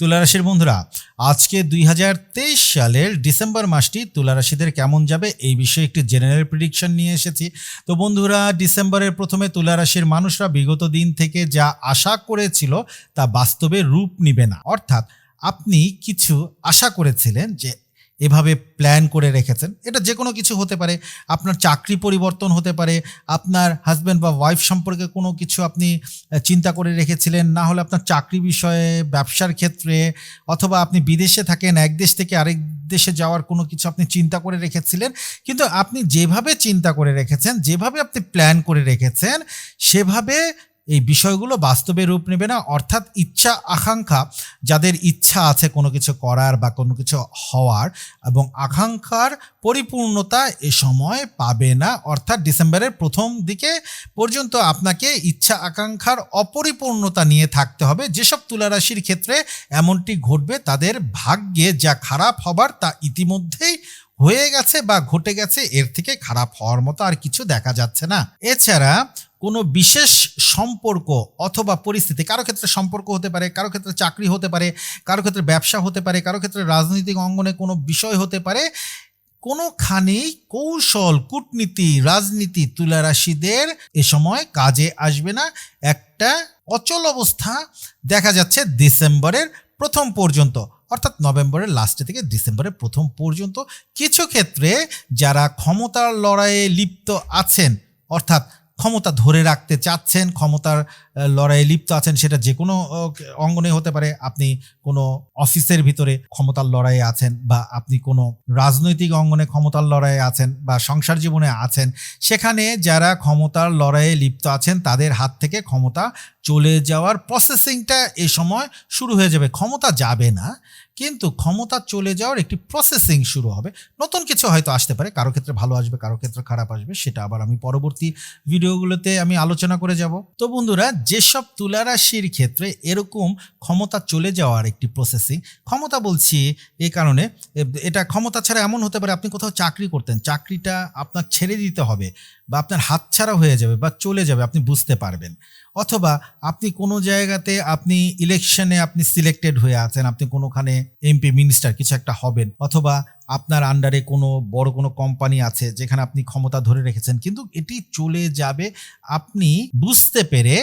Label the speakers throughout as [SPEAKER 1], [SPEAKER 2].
[SPEAKER 1] তুলারাশির বন্ধুরা, আজকে দুই হাজার তেইশ সালের ডিসেম্বর মাসটি তুলারাশিদের কেমন যাবে এই বিষয়ে একটি জেনারেল প্রিডিকশন নিয়ে এসেছি। তো বন্ধুরা, ডিসেম্বরের প্রথমে তুলারাশির মানুষরা বিগত দিন থেকে যা আশা করেছিল তা বাস্তবে রূপ নিবে না। অর্থাৎ আপনি কিছু আশা করেছিলেন যে এভাবে প্ল্যান করে রেখেছেন। এটা যে কোনো কিছু হতে পারে। আপনার চাকরি পরিবর্তন হতে পারে। আপনার হাজব্যান্ড বা ওয়াইফ সম্পর্কে কোনো কিছু আপনি চিন্তা করে রেখেছিলেন। না হলে আপনার চাকরি বিষয়ে, ব্যবসার ক্ষেত্রে অথবা আপনি বিদেশে থাকেন, এক দেশ থেকে আরেক দেশে যাওয়ার কোনো কিছু আপনি চিন্তা করে রেখেছিলেন। কিন্তু আপনি যেভাবে চিন্তা করে রেখেছেন, যেভাবে আপনি প্ল্যান করে রেখেছেন, সেভাবে এই বিষয়গুলো বাস্তবে রূপ নেবে না। অর্থাৎ ইচ্ছা, আকাঙ্ক্ষা, যাদের ইচ্ছা আছে কোনো কিছু করার বা কোনো কিছু হওয়ার এবং আকাঙ্ক্ষার পরিপূর্ণতা এ সময় পাবে না। অর্থাৎ ডিসেম্বরের প্রথম দিকে পর্যন্ত আপনাকে ইচ্ছা, আকাঙ্ক্ষার অপরিপূর্ণতা নিয়ে থাকতে হবে। যেসব তুলারাশির ক্ষেত্রে এমনটি ঘটবে, তাদের ভাগ্যে যা খারাপ হবার তা ইতিমধ্যেই হয়ে গেছে বা ঘটে গেছে। এর থেকে খারাপ হওয়ার মতো আর কিছু দেখা যাচ্ছে না। এছাড়া কোনো বিশেষ সম্পর্ক অথবা পরিস্থিতি, কারও ক্ষেত্রে সম্পর্ক হতে পারে, কারও ক্ষেত্রে চাকরি হতে পারে, কারও ক্ষেত্রে ব্যবসা হতে পারে, কারও ক্ষেত্রে রাজনৈতিক অঙ্গনে কোনো বিষয় হতে পারে কোনোখানেই কৌশল, কূটনীতি, রাজনীতি তুলারাশিদের এ সময় কাজে আসবে না। একটা অচল অবস্থা দেখা যাচ্ছে ডিসেম্বরের প্রথম পর্যন্ত, অর্থাৎ নভেম্বরের লাস্টে থেকে ডিসেম্বরের প্রথম পর্যন্ত। কিছু ক্ষেত্রে যারা ক্ষমতার লড়াইয়ে লিপ্ত আছেন, অর্থাৎ ক্ষমতা ধরে রাখতে চাচ্ছেন, ক্ষমতার লড়াইয়ে লিপ্ত আছেন, সেটা যে কোনো অঙ্গনে হতে পারে। আপনি কোনো অফিসের ভিতরে ক্ষমতার লড়াইয়ে আছেন বা আপনি কোনো রাজনৈতিক অঙ্গনে ক্ষমতার লড়াইয়ে আছেন বা সংসার জীবনে আছেন, সেখানে যারা ক্ষমতার লড়াইয়ে লিপ্ত আছেন, তাদের হাত থেকে ক্ষমতা চলে যাওয়ার প্রসেসিংটা এ সময় শুরু হয়ে যাবে। ক্ষমতা যাবে না, কিন্তু ক্ষমতা চলে যাওয়ার একটি প্রসেসিং শুরু হবে। নতুন কিছু হয়তো আসতে পারে, কারও ক্ষেত্রে ভালো আসবে, কারও ক্ষেত্রে খারাপ আসবে, সেটা আবার আমি পরবর্তী ভিডিওগুলোতে আমি আলোচনা করে যাব। তো বন্ধুরা, যেসব তুলারাশির ক্ষেত্রে এরকম ক্ষমতা চলে যাওয়ার একটি প্রসেসিং ক্ষমতা বলছি এই কারণে এটা ক্ষমতা ছাড়া এমন হতে পারে, আপনি কোথাও চাকরি করতেন, চাকরিটা আপনার ছেড়ে দিতে হবে বা আপনার হাত হাতছাড়া হয়ে যাবে বা চলে যাবে, আপনি বুঝতে পারবেন। অথবা আপনি কোনো জায়গাতে আপনি ইলেকশনে আপনি সিলেক্টেড হয়ে আছেন, আপনি কোনোখানে এমপি মিনিস্টার কিছু একটা হবেন, অথবা আপনার আন্ডারে কোনো বড় কোনো কোম্পানি আছে যেখানে আপনি ক্ষমতা ধরে রেখেছেন, কিন্তু এটি চলে যাবে, আপনি বুঝতে পেরে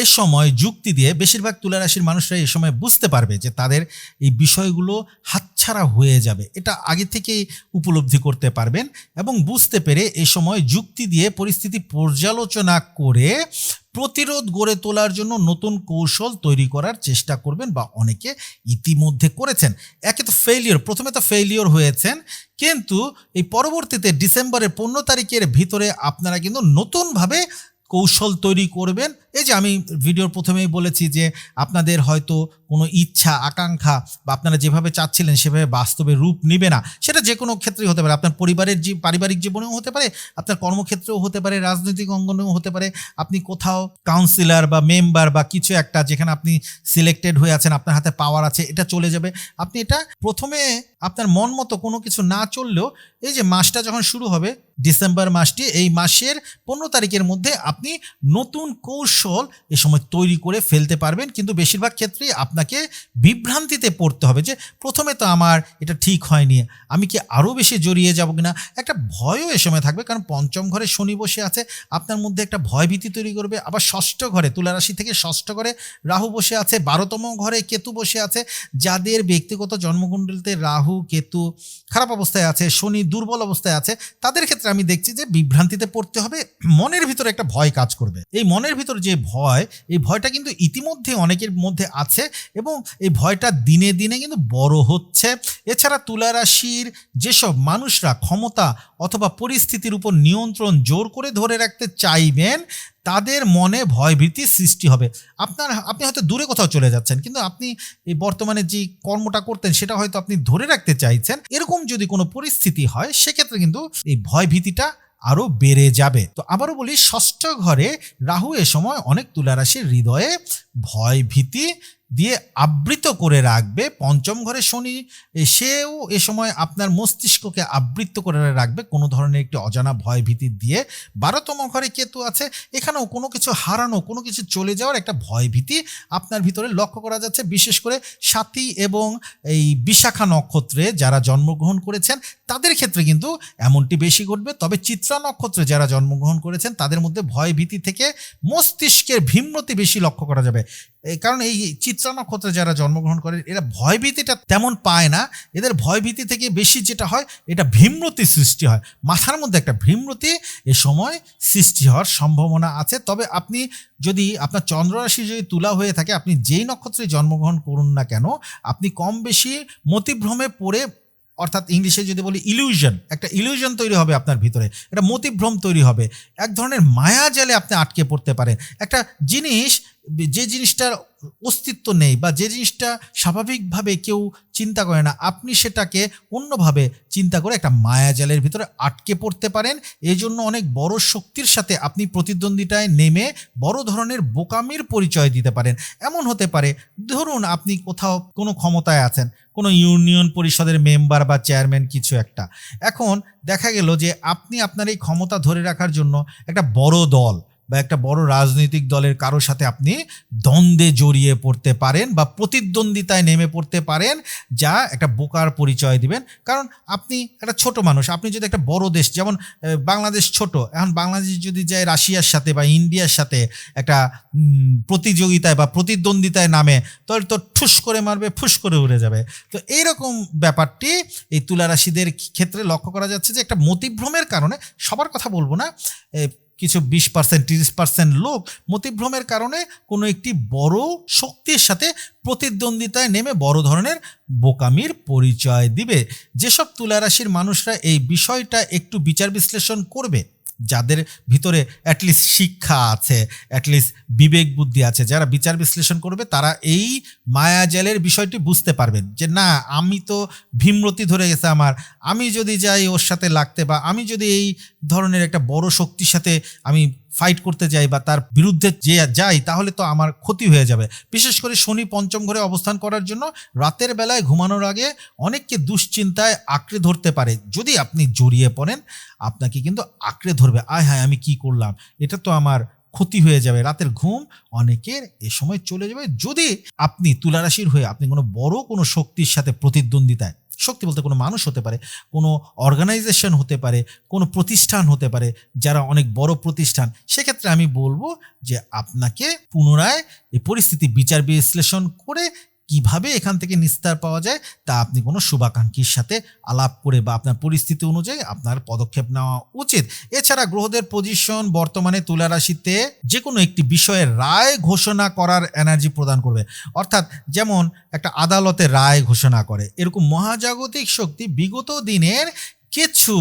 [SPEAKER 1] এ সময় যুক্তি দিয়ে বেশিরভাগ তুলারাশির মানুষরা এ সময় বুঝতে পারবে যে তাদের এই বিষয়গুলো হাতছাড়া হয়ে যাবে। এটা আগে থেকেই উপলব্ধি করতে পারবেন এবং বুঝতে পেরে এ সময় যুক্তি দিয়ে পরিস্থিতি পর্যালোচনা করে প্রতিরোধ গড়ে তোলার জন্য নতুন কৌশল তৈরি করার চেষ্টা করবেন বা অনেকে ইতিমধ্যে করেছেন। একে তো ফেলিওর প্রথমে তো ফেলিওর হয়েছেন। কিন্তু এই পরবর্তীতে ডিসেম্বরের পনেরো তারিখের ভিতরে আপনারা কিন্তু নতুনভাবে কৌশল তৈরি করবেন। এই যে আমি ভিডিওর প্রথমেই বলেছি যে আপনাদের হয়তো কোনো ইচ্ছা, আকাঙ্ক্ষা বা আপনারা যেভাবে চাচ্ছিলেন সেভাবে বাস্তবে রূপ নেবে না, সেটা যে কোনো ক্ষেত্রেই হতে পারে। আপনার পরিবারের যে পারিবারিক জীবনেও হতে পারে, আপনার কর্মক্ষেত্রেও হতে পারে, রাজনৈতিক অঙ্গনেও হতে পারে। আপনি কোথাও কাউন্সিলর বা মেম্বার বা কিছু একটা যেখানে আপনি সিলেক্টেড হয়ে আছেন, আপনার হাতে পাওয়ার আছে, এটা চলে যাবে। আপনি এটা প্রথমে আপনার মন মতো কোনো কিছু না চললেও এই যে মাসটা যখন শুরু হবে, ডিসেম্বর মাসটি, এই মাসের পনেরো তারিখের মধ্যে আপনি নতুন কৌশল এ সময় তৈরি করে ফেলতে পারবেন। কিন্তু বেশিরভাগ ক্ষেত্রেই আপনাকে বিভ্রান্তিতে পড়তে হবে যে প্রথমে তো আমার এটা ঠিক হয়নি, আমি কি আরও বেশি জড়িয়ে যাব কিনা? একটা ভয়ও এ সময় থাকবে, কারণ পঞ্চম ঘরে শনি বসে আছে, আপনার মধ্যে একটা ভয়ভীতি তৈরি করবে, আবার ষষ্ঠ ঘরে, তুলারাশি থেকে ষষ্ঠ ঘরে রাহু বসে আছে, বারোতম ঘরে কেতু বসে আছে, যাদের ব্যক্তিগত জন্মকুণ্ডলিতে রাহু, কেতু খারাপ অবস্থায় আছে, শনি দুর্বল অবস্থায় আছে, তাদের ক্ষেত্রে আমি দেখছি যে বিভ্রান্তিতে পড়তে হবে, মনের ভিতরে একটা ভয় কাজ করবে। এই মনের ভিতর যে ভয়, এই ভয়টা কিন্তু ইতিমধ্যে অনেকের মধ্যে আছে এবং এই ভয়টা দিনে দিনে কিন্তু বড় হচ্ছে। এছাড়া তুলা রাশির যেসব মানুষরা ক্ষমতা অথবা পরিস্থিতির উপর নিয়ন্ত্রণ জোর করে ধরে রাখতে চাইবেন, তাদের মনে ভয়ভীতি সৃষ্টি হবে। আপনার, আপনি হয়তো দূরে কোথাও চলে যাচ্ছেন, কিন্তু আপনি এই বর্তমানে যে কর্মটা করতেন, সেটা হয়তো আপনি ধরে রাখতে চাইছেন। এরকম যদি কোনো পরিস্থিতি হয়, সেক্ষেত্রে কিন্তু এই ভয়ভীতিটা আরও বেড়ে যাবে। তো আবারও বলি, ষষ্ঠ ঘরে রাহু এ সময় অনেক তুলারাশির হৃদয়ে ভয় ভীতি দিয়ে আবৃত করে রাখবে। পঞ্চম ঘরে শনি সেও এ সময় আপনার মস্তিষ্ককে আবৃত করে রাখবে কোনো ধরনের একটি অজানা ভয় ভীতি দিয়ে। বারোতম ঘরে কেতু আছে, এখানেও কোনো কিছু হারানো, কোনো কিছু চলে যাওয়ার একটা ভয় ভীতি আপনার ভিতরে লক্ষ্য করা যাচ্ছে। বিশেষ করে সাথী এবং এই বিশাখা নক্ষত্রে যারা জন্মগ্রহণ করেছেন, তাদের ক্ষেত্রে কিন্তু এমনটি বেশি ঘটবে। তবে চিত্রা নক্ষত্রে যারা জন্মগ্রহণ করেছেন, তাদের মধ্যে ভয় ভীতি থেকে মস্তিষ্কের ভিন্নতি বেশি লক্ষ্য করা যাবে। কারণ এই চিত্রা নক্ষত্রে যারা জন্মগ্রহণ করে, এরা ভয়ভীতিটা তেমন পায় না। এদের ভয়ভীতি থেকে বেশি যেটা হয়, এটা ভীমরতি সৃষ্টি হয়। মাথার মধ্যে একটা ভীমরতি এ সময় সৃষ্টি হওয়ার সম্ভাবনা আছে। তবে আপনি যদি আপনার চন্দ্ররাশি যদি তুলা হয়ে থাকে, আপনি যেই নক্ষত্রে জন্মগ্রহণ করুন না কেন, আপনি কম বেশি মতিভ্রমে পড়ে অর্থাৎ ইংলিশে যদি বলি ইলিউশন একটা ইলিউশন তৈরি হবে আপনার ভিতরে, একটা মতিভ্রম তৈরি হবে, এক ধরনের মায়া জালে আপনি আটকে পড়তে পারেন। একটা জিনিস, যে জিনিসটার অস্তিত্ব নেই বা যে জিনিসটা স্বাভাবিকভাবে কেউ চিন্তা করে না, আপনি সেটাকে অন্যভাবে চিন্তা করে একটা মায়াজালের ভিতরে আটকে পড়তে পারেন। এই জন্য অনেক বড় শক্তির সাথে আপনি প্রতিদ্বন্দ্বিতায় নেমে বড় ধরনের বোকামির পরিচয় দিতে পারেন। এমন হতে পারে, ধরুন আপনি কোথাও কোনো ক্ষমতায় আছেন, কোনো ইউনিয়ন পরিষদের মেম্বার বা চেয়ারম্যান কিছু একটা। এখন দেখা গেল যে আপনি আপনার এই ক্ষমতা ধরে রাখার জন্য একটা বড় দল বা একটা বড় রাজনৈতিক দলের কারোর সাথে আপনি দ্বন্দ্বে জড়িয়ে পড়তে পারেন বা প্রতিদ্বন্দ্বিতায় নেমে পড়তে পারেন, যা একটা বোকার পরিচয় দিবেন। কারণ আপনি একটা ছোট মানুষ, আপনি যদি একটা বড় দেশ, যেমন বাংলাদেশ ছোট, এখন বাংলাদেশ যদি যায় রাশিয়ার সাথে বা ইন্ডিয়ার সাথে একটা প্রতিযোগিতায় বা প্রতিদ্বন্দ্বিতায় নামে তাহলে তো ঠুস করে মারবে, ফুস করে উড়ে যাবে। তো এইরকম ব্যাপারটি এই তুলা রাশিদের ক্ষেত্রে লক্ষ্য করা যাচ্ছে যে একটা মতিভ্রমের কারণে, সবার কথা বলব না কিছু বিশ পার্সেন্ট তিরিশ পার্সেন্ট লোক মতিভ্রমের কারণে কোনো একটি বড় শক্তির সাথে প্রতিদ্বন্দ্বিতায় নেমে বড় ধরনের বোকামির পরিচয় দিবে। যেসব তুলারাশির মানুষরা এই বিষয়টা একটু বিচার বিশ্লেষণ করবে যাদের ভিতরে অ্যাটলিস্ট শিক্ষা আছে অ্যাটলিস্ট বিবেক বুদ্ধি আছে, যারা বিচার বিশ্লেষণ করবে, তারা এই মায়াজালের বিষয়টি বুঝতে পারবেন যে, না, আমি তো ভীমরতি ধরে গেছে আমার। আমি যদি যাই ওর সাথে লাগতে বা আমি যদি এই ধরনের একটা বড় শক্তির সাথে আমি ফাইট করতে যাই বা তার বিরুদ্ধে যে যাই, তাহলে তো আমার ক্ষতি হয়ে যাবে। বিশেষ করে শনি পঞ্চম ঘরে অবস্থান করার জন্য রাতের বেলায় ঘুমানোর আগে অনেককে দুশ্চিন্তায় আঁকড়ে ধরতে পারে। যদি আপনি জড়িয়ে পড়েন, আপনাকে কিন্তু আঁকড়ে ধরবে। আয় হায়, আমি কি করলাম? এটা তো আমার ক্ষতি হয়ে যাবে। রাতের ঘুম অনেকের এ সময় চলে যাবে। যদি আপনি তুলারাশির হয়ে আপনি কোনো বড় কোনো শক্তির সাথে প্রতিদ্বন্দ্বিতায় শক্তি বলতে কোনো মানুষ হতে পারে, কোনো অর্গানাইজেশন হতে পারে, কোনো প্রতিষ্ঠান হতে পারে, যারা অনেক বড় প্রতিষ্ঠান, সেক্ষেত্রে আমি বলব যে আপনাকে পুনরায় এই পরিস্থিতি বিচার বিশ্লেষণ করে কীভাবে এখান থেকে নিস্তার পাওয়া যায় তা আপনি কোনো শুভাকাঙ্ক্ষীর সাথে আলাপ করে বা আপনার পরিস্থিতি অনুযায়ী আপনার পদক্ষেপ নেওয়া উচিত। এছাড়া গ্রহদের পজিশন বর্তমানে তুলা রাশিতে যে কোনো একটি বিষয়ে রায় ঘোষণা করার এনার্জি প্রদান করবে। অর্থাৎ যেমন একটা আদালতে রায় ঘোষণা করে, এরকম মহাজাগতিক শক্তি বিগত দিনের কিছু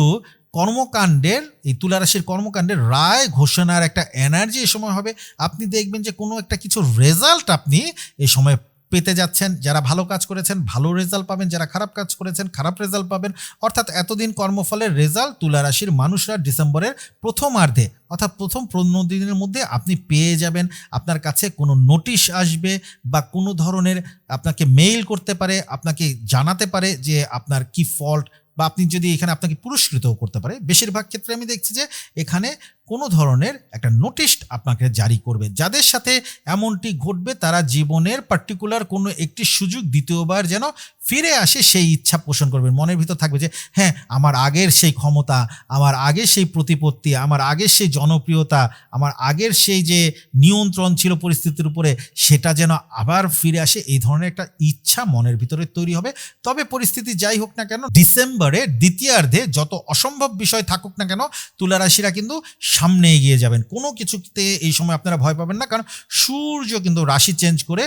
[SPEAKER 1] কর্মকাণ্ডের, এই তুলারাশির কর্মকাণ্ডের রায় ঘোষণার একটা এনার্জি এ সময় হবে। আপনি দেখবেন যে কোনো একটা কিছু রেজাল্ট আপনি এ সময় পেতে যাচ্ছেন, যারা ভালো কাজ করেছেন, ভালো রেজাল্ট পাবেন, যারা খারাপ কাজ করেছেন, খারাপ রেজাল্ট পাবেন। অর্থাৎ এতদিন কর্মফলের রেজাল্ট তুলারাশির মানুষরা ডিসেম্বরের প্রথমার্ধে, অর্থাৎ প্রথম পনেরো দিনের মধ্যে আপনি পেয়ে যাবেন। আপনার কাছে কোনো নোটিশ আসবে বা কোনো ধরনের আপনাকে মেইল করতে পারে, আপনাকে জানাতে পারে যে আপনার কি ফল্ট বা আপনি যদি এখানে আপনাকে পুরস্কৃতও করতে পারে। বেশিরভাগ ক্ষেত্রে আমি দেখছি যে এখানে কোনো ধরনের একটা নোটিশ আপনাকে জারি করবে। যাদের সাথে এমনটি ঘটবে, তারা জীবনের পার্টিকুলার কোনো একটি সুযোগ দ্বিতীয়বার যেন ফিরে আসে, সেই ইচ্ছা পোষণ করবেন। মনের ভিতর থাকবে যে হ্যাঁ আমার আগের সেই ক্ষমতা, আমার আগের সেই প্রতিপত্তি, আমার আগের সেই জনপ্রিয়তা, আমার আগের সেই যে নিয়ন্ত্রণ ছিল পরিস্থিতির উপরে, সেটা যেন আবার ফিরে আসে। এই ধরনের একটা ইচ্ছা মনের ভিতরে তৈরি হবে। তবে পরিস্থিতি যাই হোক না কেন ডিসেম্বরে দ্বিতীয়ার্ধে যত অসম্ভব বিষয় থাকুক না কেন তুলারাশিরা কিন্তু সামনে এগিয়ে যাবেন। কোনো কিছুতে এই সময় আপনারা ভয় পাবেন না, কারণ সূর্য কিন্তু রাশি চেঞ্জ করে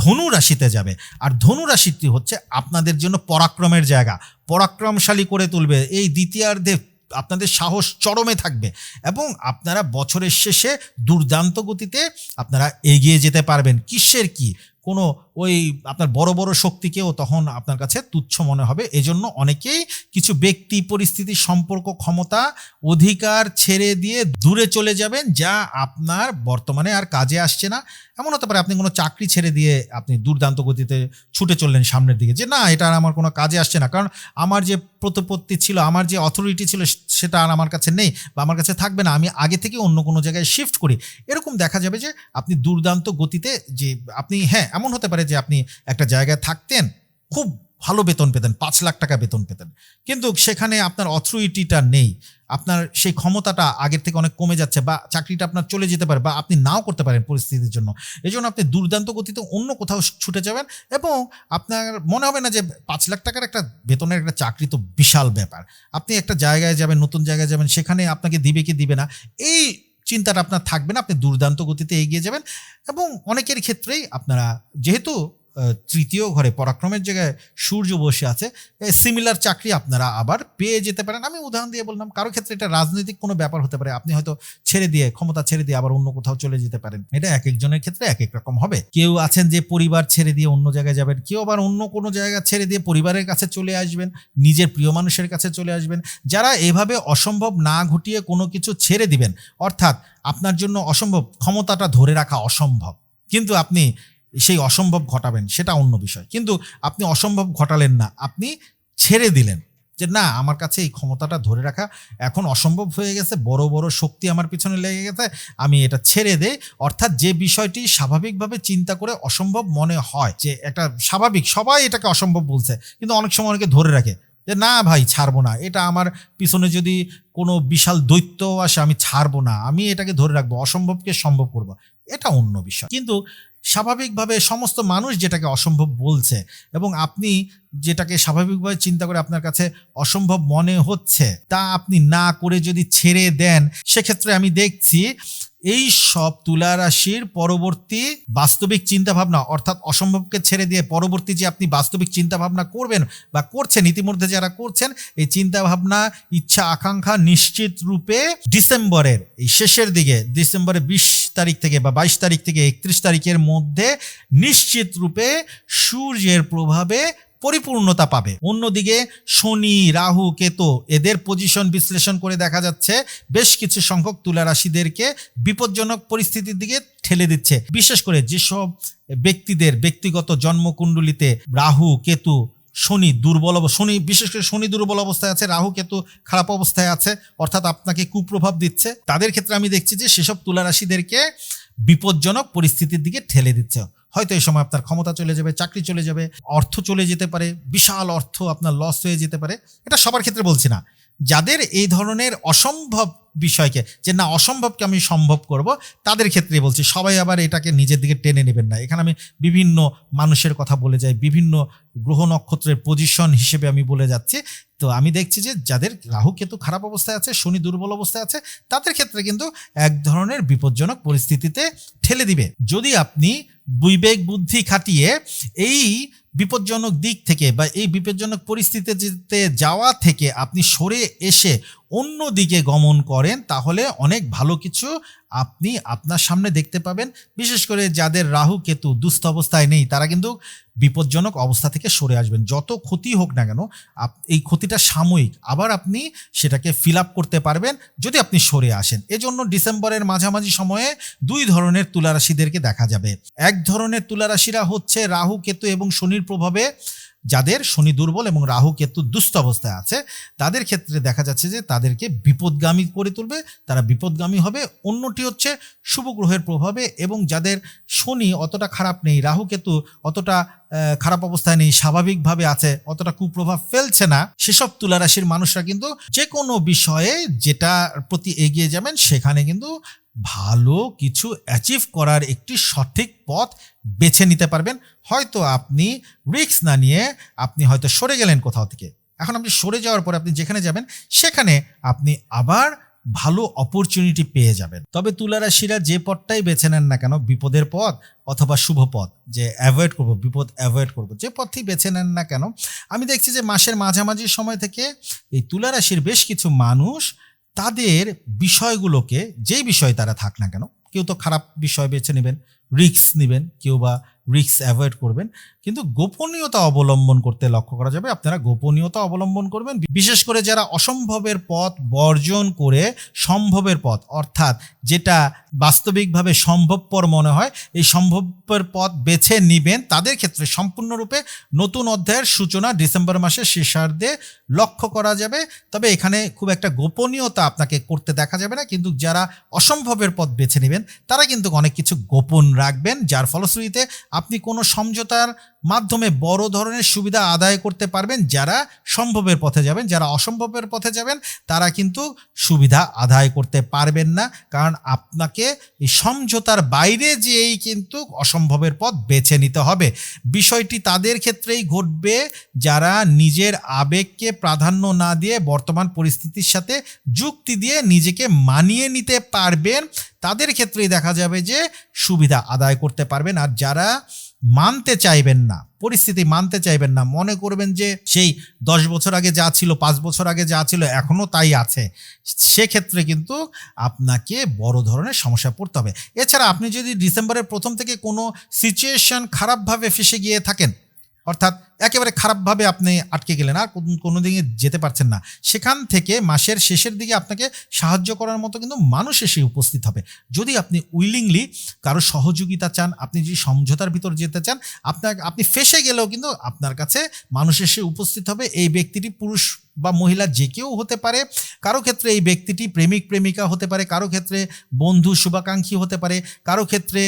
[SPEAKER 1] ধনু রাশিতে যাবে। আর ধনু রাশিটি হচ্ছে আপনাদের জন্য পরাক্রমের জায়গা। পরাক্রমশালী করে তুলবে। এই দ্বিতীয়ার্ধে আপনাদের সাহস চরমে থাকবে এবং আপনারা বছরের শেষে দুর্দান্ত গতিতে আপনারা এগিয়ে যেতে পারবেন। কিসের কি? কোনো ওই আপনার বড় বড় শক্তিকেও তখন আপনার কাছে তুচ্ছ মনে হবে। এজন্য অনেকেই কিছু ব্যক্তি পরিস্থিতি সম্পর্ক ক্ষমতা অধিকার ছেড়ে দিয়ে দূরে চলে যাবেন, যা আপনার বর্তমানে আর কাজে আসছে না। এমন হতে পারে আপনি কোনো চাকরি ছেড়ে দিয়ে আপনি দুর্দান্ত গতিতে ছুটে চললেন সামনের দিকে, যে না, এটা আর আমার কোনো কাজে আসছে না। কারণ আমার যে প্রতিপত্তি ছিল, আমার যে অথরিটি ছিল, সেটা আর আমার কাছে নেই বা আমার কাছে থাকবে না। আমি আগে থেকে অন্য কোনো জায়গায় শিফট করি। এরকম দেখা যাবে যে আপনি দুর্দান্ত গতিতে যে আপনি হ্যাঁ এমন হতে পারে যে আপনি একটা জায়গায় থাকতেন, খুব ভালো বেতন পেতেন, পাঁচ লাখ টাকা বেতন পেতেন। কিন্তু সেখানে আপনার অথরিটিটা নেই। আপনার সেই ক্ষমতাটা আগের থেকে অনেক কমে যাচ্ছে বা চাকরিটা আপনার চলে যেতে পারে বা আপনি নাও করতে পারেন পরিস্থিতির জন্য। এই জন্য আপনি দুর্দান্ত গতিতে অন্য কোথাও ছুটে যাবেন এবং আপনার মনে হবে না যে পাঁচ লাখ টাকার একটা বেতনের একটা চাকরি তো বিশাল ব্যাপার। আপনি একটা জায়গায় যাবেন, নতুন জায়গায় যাবেন, সেখানে আপনাকে দিবে কি দিবে না। এই চিন্তাটা আপনার থাকবে না আপনি দুর্দান্ত গতিতে এগিয়ে যাবেন এবং অনেকের ক্ষেত্রেই আপনারা যেহেতু তৃতীয় ঘরে পরাক্রমের জায়গায় সূর্য বসে আছে। সিমিলার চাকরি আপনারা আবার পেয়ে যেতে পারেন। আমি উদাহরণ দিয়ে বললাম, কারও ক্ষেত্রে এটা রাজনৈতিক কোনো ব্যাপার হতে পারে। আপনি হয়তো ছেড়ে দিয়ে, ক্ষমতা ছেড়ে দিয়ে আবার অন্য কোথাও চলে যেতে পারেন। এটা এক একজনের ক্ষেত্রে এক এক রকম হবে। কেউ আছেন যে পরিবার ছেড়ে দিয়ে অন্য জায়গায় যাবেন, কেউ আবার অন্য কোনো জায়গা ছেড়ে দিয়ে পরিবারের কাছে চলে আসবেন, নিজের প্রিয় মানুষের কাছে চলে আসবেন। যারা এভাবে অসম্ভব না ঘটিয়ে কোনো কিছু ছেড়ে দিবেন, অর্থাৎ আপনার জন্য অসম্ভব, ক্ষমতাটা ধরে রাখা অসম্ভব। কিন্তু আপনি সেই অসম্ভব ঘটাবেন, সেটা অন্য বিষয়। কিন্তু আপনি অসম্ভব ঘটালেন না, আপনি ছেড়ে দিলেন যে, না, আমার কাছে এই ক্ষমতাটা ধরে রাখা এখন অসম্ভব হয়ে গেছে, বড় বড় শক্তি আমার পিছনে লেগে গেছে, আমি এটা ছেড়ে দেই। অর্থাৎ যে বিষয়টি স্বাভাবিকভাবে চিন্তা করে অসম্ভব মনে হয়, যে একটা স্বাভাবিক, সবাই এটাকে অসম্ভব বলছে, কিন্তু অনেক সময় অনেকে ধরে রাখে যে, না ভাই, ছাড়বো না, এটা আমার পিছনে যদি কোনো বিশাল দৈত্য আসে, আমি ছাড়বো না, আমি এটাকে ধরে রাখব, অসম্ভবকে সম্ভব করব। এটা অন্য বিষয়। কিন্তু স্বাভাবিকভাবে সমস্ত মানুষ যেটাকে অসম্ভব বলছে এবং আপনি যেটাকে স্বাভাবিকভাবে চিন্তা করে আপনার কাছে অসম্ভব মনে হচ্ছে, তা আপনি না করে যদি ছেড়ে দেন, সেক্ষেত্রে আমি দেখছি এই সব তুলা রাশির পরবর্তী বাস্তবিক চিন্তা ভাবনা অর্থাৎ অসম্ভবকে ছেড়ে দিয়ে পরবর্তী যে আপনি বাস্তবিক চিন্তা ভাবনা করবেন বা করছেন, ইতিমধ্যে যারা করছেন, এই চিন্তা ভাবনা ইচ্ছা, আকাঙ্ক্ষা নিশ্চিত রূপে ডিসেম্বরের, এই শেষের দিকে, ডিসেম্বরের বিশ তারিখ থেকে বা বাইশ তারিখ থেকে একত্রিশ তারিখের মধ্যে নিশ্চিত রূপে সূর্যের প্রভাবে পরিপূর্ণতা পাবে। অন্যদিকে শনি, রাহু, কেতু এদের পজিশন বিশ্লেষণ করে দেখা যাচ্ছে বেশ কিছু সংখ্যক তুলা রাশিদেরকে বিপজ্জনক পরিস্থিতির দিকে ঠেলে দিচ্ছে। বিশেষ করে যেসব ব্যক্তিদের ব্যক্তিগত জন্মকুণ্ডলিতে রাহু, কেতু, শনি দুর্বল শনি বিশেষ করে শনি দুর্বল অবস্থায় আছে, রাহু, কেতু খারাপ অবস্থায় আছে, অর্থাৎ আপনাকে কুপ্রভাব দিচ্ছে। তাদের ক্ষেত্রে আমি দেখছি যে সেসব তুলারাশিদেরকে বিপজ্জনক পরিস্থিতির দিকে ঠেলে দিচ্ছে। হয়তো এই সময় আপনার ক্ষমতা চলে যাবে, চাকরি চলে যাবে, অর্থ চলে যেতে পারে, বিশাল অর্থ আপনার লস হয়ে যেতে পারে। এটা সবার ক্ষেত্রে বলছি না। যাদের এই ধরনের অসম্ভব বিষয়কে, যে না, অসম্ভবকে আমি সম্ভব করব, তাদের ক্ষেত্রে বলছি, সবাই আবার এটাকে নিজের দিকে টেনে নেবেন না। এখানে আমি বিভিন্ন মানুষের কথা বলে যাই, বিভিন্ন গ্রহ নক্ষত্রের পজিশন হিসেবে আমি বলে যাচ্ছি। তো আমি দেখছি যে, যাদের রাহু কেতু খারাপ অবস্থায় আছে, শনি দুর্বল অবস্থায় আছে, তাদের ক্ষেত্রে কিন্তু এক ধরনের বিপজ্জনক পরিস্থিতিতে ঠেলে দিবে। যদি আপনি বিবেক বুদ্ধি খাটিয়ে এই বিপজ্জনক দিক থেকে বা এই বিপজ্জনক পরিস্থিতিতে যাওয়া থেকে আপনি সরে এসে অন্য দিকে গমন করেন, তাহলে অনেক ভালো কিছু আপনি আপনার সামনে দেখতে পাবেন। বিশেষ করে যাদের রাহু কেতু দুস্থ অবস্থায় নেই, তারা কিন্তু বিপজ্জনক অবস্থা থেকে সরে আসবেন। যত ক্ষতি হোক না কেন এই ক্ষতিটা সাময়িক। আবার আপনি সেটাকে ফিল আপ করতে পারবেন যদি আপনি সরে আসেন। এজন্য ডিসেম্বরের মাঝামাঝি সময়ে দুই ধরনের তুলারাশিদেরকে দেখা যাবে। এক ধরনের তুলারাশিরা হচ্ছে রাহু, কেতু এবং শনির প্রভাবে যাদের শনি দুর্বল এবং রাহু কেতু দুস্থ অবস্থায় আছে, তাদের ক্ষেত্রে দেখা যাচ্ছে যে তাদেরকে বিপদগামী করে তুলবে। তারা বিপদগামী হবে। অন্যটি হচ্ছে শুভ গ্রহের প্রভাবে এবং যাদের শনি অতটা খারাপ নেই, রাহু কেতু অতটা খারাপ অবস্থায় নেই, স্বাভাবিকভাবে আছে, অতটা কুপ্রভাব ফেলছে না, সেসব তুলারাশির মানুষরা কিন্তু যে কোনো বিষয়ে যেটার প্রতি এগিয়ে যাবেন, সেখানে কিন্তু ভালো কিছু অ্যাচিভ করার একটি সঠিক পথ বেছে নিতে পারবেন। হয়তো আপনি রিস্ক না নিয়ে আপনি হয়তো সরে গেলেন কোথাও থেকে। এখন আপনি সরে যাওয়ার পর আপনি যেখানে যাবেন, সেখানে আপনি আবার ভালো অপরচুনিটি পেয়ে যাবেন। তবে তুলারাশিরা যে পথটাই বেছে নেন না কেন, বিপদের পথ অথবা শুভ পথ, যে অ্যাভয়েড করব, বিপদ অ্যাভয়েড করব, যে পথই বেছে নেন না কেন, আমি দেখছি যে মাসের মাঝামাঝি সময় থেকে এই তুলারাশির বেশ কিছু মানুষ তাদের বিষয়গুলোকে, যেই বিষয়ে তারা থাক না কেন, কেউ তো খারাপ বিষয় বেছে নেবেন রিক্স নেবেন, কেউ বা রিস্ক অ্যাভয়েড করবেন। কিন্তু গোপনীয়তা অবলম্বন করতে লক্ষ্য করা যাবে। আপনারা গোপনীয়তা অবলম্বন করবেন। বিশেষ করে যারা অসম্ভবের পথ বর্জন করে সম্ভবের পথ, অর্থাৎ যেটা বাস্তবিকভাবে সম্ভবপর মনে হয়, এই সম্ভবের পথ বেছে নিবেন, তাদের ক্ষেত্রে সম্পূর্ণরূপে নতুন অধ্যায়ের সূচনা ডিসেম্বর মাসের শেষার্ধে লক্ষ্য করা যাবে। তবে এখানে খুব একটা গোপনীয়তা আপনাকে করতে দেখা যাবে না। কিন্তু যারা অসম্ভবের পথ বেছে নেবেন, তারা কিন্তু অনেক কিছু গোপন রাখবেন। যার ফলশ্রুতিতে আপনি কোনো সমঝোতার মাধ্যমে বড় ধরনের সুবিধা আদায় করতে পারবেন, যারা সম্ভবের পথে যাবেন, যারা অসম্ভবের পথে যাবেন, তারা কিন্তু সুবিধা আদায় করতে পারবেন না। কারণ আপনাকে এই সমঝোতার বাইরে যেয়েই কিন্তু অসম্ভবের পথ বেছে নিতে হবে। বিষয়টি তাদের ক্ষেত্রেই ঘটবে, যারা নিজের আবেগকে প্রাধান্য না দিয়ে বর্তমান পরিস্থিতির সাথে যুক্তি দিয়ে নিজেকে মানিয়ে নিতে পারবেন। তাদের ক্ষেত্রেই দেখা যাবে যে সুবিধা আদায় করতে পারবেন। আর যারা মানতে চাইবেন না, পরিস্থিতি মানতে চাইবেন না, মনে করবেন যে সেই দশ বছর আগে যা ছিল, পাঁচ বছর আগে যা ছিল এখনও তাই আছে। সেক্ষেত্রে কিন্তু আপনাকে বড় ধরনের সমস্যা পড়তে হবে। এছাড়া আপনি যদি ডিসেম্বরের প্রথম থেকে কোনো সিচুয়েশন খারাপভাবে ফেসে গিয়ে থাকেন অর্থাৎ একেবারে খারাপভাবে আপনি আটকে গেলেন, আর কোনো দিকে যেতে পারছেন না। সেখান থেকে মাসের শেষের দিকে আপনাকে সাহায্য করার মতো কিন্তু মানুষ এসে উপস্থিত হবে। যদি আপনি উইলিংলি কারও সহযোগিতা চান, আপনি যদি সমঝোতার ভিতর যেতে চান আপনার আপনি ফেসে গেলেও কিন্তু আপনার কাছে মানুষ এসে উপস্থিত হবে। এই ব্যক্তিটি পুরুষ বা মহিলা যে কেউ হতে পারে। কারও ক্ষেত্রে এই ব্যক্তিটি প্রেমিক, প্রেমিকা হতে পারে। কারও ক্ষেত্রে বন্ধু, শুভাকাঙ্ক্ষী হতে পারে। কারও ক্ষেত্রে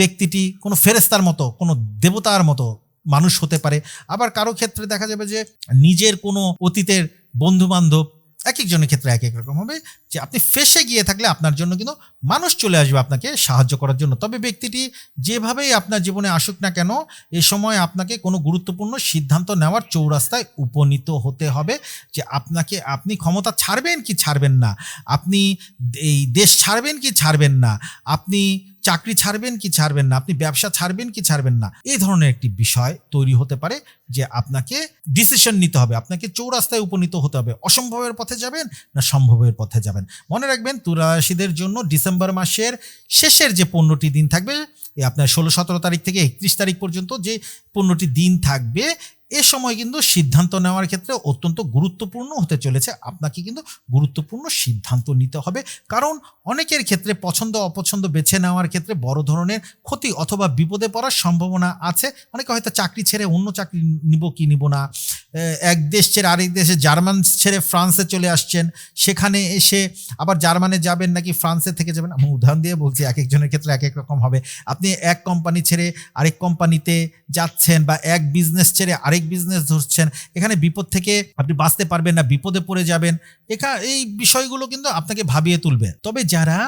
[SPEAKER 1] ব্যক্তিটি কোনো ফেরেস্তার মতো, কোনো দেবতার মতো মানুষ হতে পারে। আবার কারও ক্ষেত্রে দেখা যাবে যে নিজের কোনো অতীতের বন্ধু বান্ধব এক একজনের ক্ষেত্রে এক এক রকম হবে। যে আপনি ফেসে গিয়ে থাকলে আপনার জন্য কিন্তু মানুষ চলে আসবে আপনাকে সাহায্য করার জন্য। তবে ব্যক্তিটি যেভাবেই আপনার জীবনে আসুক না কেন, এ সময় আপনাকে কোনো গুরুত্বপূর্ণ সিদ্ধান্ত নেওয়ার চৌরাস্তায় উপনীত হতে হবে যে আপনাকে, আপনি ক্ষমতা ছাড়বেন কি ছাড়বেন না? আপনি এই দেশ ছাড়বেন কি ছাড়বেন না? আপনি চাকরি ছাড়বেন কি ছাড়বেন না? আপনি ব্যবসা ছাড়বেন কি ছাড়বেন না? এই ধরনের একটি বিষয় তৈরি হতে পারে যে আপনাকে ডিসিশন নিতে হবে। আপনাকে চৌরাস্তায় উপনীত হতে হবে। অসম্ভবের পথে যাবেন না সম্ভবের পথে যাবেন? মনে রাখবেন তুলারাশিদের জন্য ডিসেম্বর মাসের শেষের যে পনেরোটি দিন থাকবে, এই আপনার ষোলো সতেরো তারিখ থেকে একত্রিশ তারিখ পর্যন্ত যে পনেরোটি দিন থাকবে এ সময় কিন্তু সিদ্ধান্ত নেওয়ার ক্ষেত্রে অত্যন্ত গুরুত্বপূর্ণ হতে চলেছে। আপনাকে কিন্তু গুরুত্বপূর্ণ সিদ্ধান্ত নিতে হবে। কারণ অনেকের ক্ষেত্রে পছন্দ, অপছন্দ বেছে নেওয়ার ক্ষেত্রে বড় ধরনের ক্ষতি অথবা বিপদে পড়ার সম্ভাবনা আছে। অনেকে হয়তো চাকরি ছেড়ে অন্য চাকরি নিব কি নিব না। এক দেশ ছেড়ে আরেক দেশে জার্মান ছেড়ে ফ্রান্সে চলে আসছেন। সেখানে এসে আবার জার্মানে যাবেন নাকি ফ্রান্সে থেকে যাবেন? আমি উদাহরণ দিয়ে বলছি, এক একজনের ক্ষেত্রে এক এক রকম হবে। আপনি এক কোম্পানি ছেড়ে আরেক কোম্পানিতে যাচ্ছেন বা এক বিজনেস ছেড়ে আরেক বিজনেস ধরছেন, এখানে বিপদ থেকে আপনি বাঁচতে পারবেন না, বিপদে পড়ে যাবেন। এখা, এই বিষয়গুলো কিন্তু আপনাকে ভাবিয়ে তুলবে। তবে যারা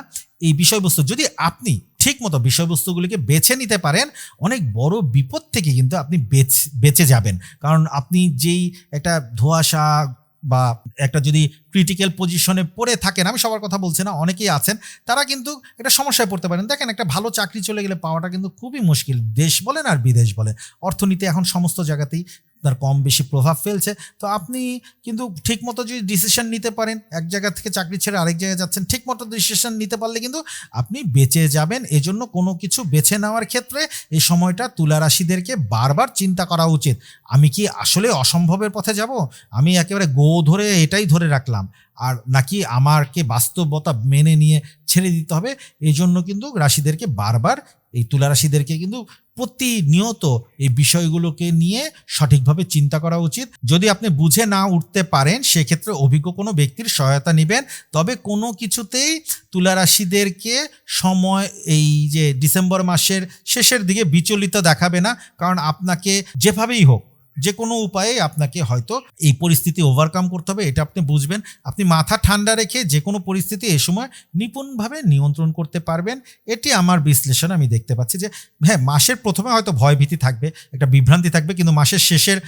[SPEAKER 1] এই বিষয়বস্তু, যদি আপনি ঠিক মতো বিষয়বস্তুগুলিকে বেছে নিতে পারেন, অনেক বড় বিপদ থেকে কিন্তু আপনি বেচ- যাবেন। কারণ আপনি যেই একটা ধোঁয়াশা বা একটা যদি ক্রিটিক্যাল পজিশনে পড়ে থাকেন, আমি সবার কথা বলছি না, অনেকেই আছেন, তারা কিন্তু একটা সমস্যায় পড়তে পারেন। দেখেন, একটা ভালো চাকরি চলে গেলে পাওয়াটা কিন্তু খুবই মুশকিল। দেশ বলেন আর বিদেশ বলেন। অর্থনীতি এখন সমস্ত জায়গাতেই তার কম বেশি প্রভাব ফেলছে। তো আপনি কিন্তু ঠিকমতো যদি ডিসিশন নিতে পারেন, এক জায়গা থেকে চাকরি ছেড়ে আরেক জায়গায় যাচ্ছেন, ঠিকমতো ডিসিশন নিতে পারলে কিন্তু আপনি বেঁচে যাবেন। এজন্য কোনো কিছু বেছে নেওয়ার ক্ষেত্রে এই সময়টা তুলা রাশিদেরকে বারবার চিন্তা করা উচিত। আমি কি আসলে অসম্ভবের পথে যাব? আমি একেবারে গো ধরে এটাই ধরে রাখলাম। আর নাকি আমারকে বাস্তবতা মেনে নিয়ে ছেড়ে দিতে হবে? এই জন্য কিন্তু রাশিদেরকে বারবার, এই তুলা রাশিদেরকে কিন্তু প্রতিনিয়ত এই বিষয়গুলোকে নিয়ে সঠিকভাবে চিন্তা করা উচিত। যদি আপনি বুঝে না উঠতে পারেন, সেক্ষেত্রে অভিজ্ঞ কোনো ব্যক্তির সহায়তা নেবেন। তবে কোনো কিছুতেই তুলা রাশিদেরকে সময় এই যে ডিসেম্বর মাসের শেষের দিকে বিচলিত দেখাবে না। কারণ আপনাকে যেভাবেই হোক যে কোনো উপায়ে আপনাকে হয়তো এই পরিস্থিতি ওভারকাম করতে হবে, এটা আপনি বুঝবেন। আপনি মাথা ঠান্ডা রেখে যে কোনো পরিস্থিতি এ সময় নিপুণভাবে নিয়ন্ত্রণ করতে পারবেন। এটি আমার বিশ্লেষণ, আমি দেখতে পাচ্ছি যে হ্যাঁ মাসের প্রথমে হয়তো ভয়ভীতি থাকবে, একটা বিভ্রান্তি থাকবে, কিন্তু মাসের শেষের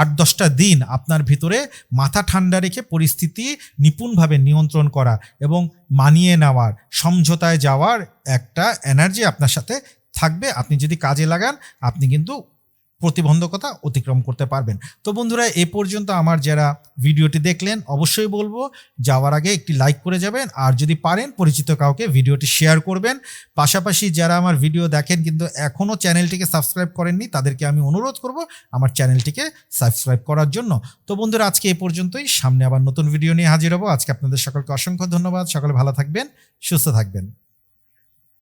[SPEAKER 1] আট দশটা দিন আপনার ভিতরে মাথা ঠান্ডা রেখে পরিস্থিতি নিপুণভাবে নিয়ন্ত্রণ করা এবং মানিয়ে নেওয়ার, সমঝোতায় যাওয়ার একটা এনার্জি আপনার সাথে থাকবে। আপনি যদি কাজে লাগান, আপনি কিন্তু প্রতিবন্ধকতা অতিক্রম করতে পারবেন। তো বন্ধুরা, এ পর্যন্ত আমার যারা ভিডিওটি দেখলেন, অবশ্যই বলব, যাওয়ার আগে একটি লাইক করে যাবেন, আর যদি পারেন, পরিচিত কাউকে ভিডিওটি শেয়ার করবেন। পাশাপাশি যারা আমার ভিডিও দেখেন কিন্তু এখনও চ্যানেলটিকে সাবস্ক্রাইব করেননি, তাদেরকে আমি অনুরোধ করব আমার চ্যানেলটিকে সাবস্ক্রাইব করার জন্য। তো বন্ধুরা, আজকে এ পর্যন্তই। সামনে আবার নতুন ভিডিও নিয়ে হাজির হব। আজকে আপনাদের সকলকে অসংখ্য ধন্যবাদ। সকলে ভালো থাকবেন, সুস্থ থাকবেন।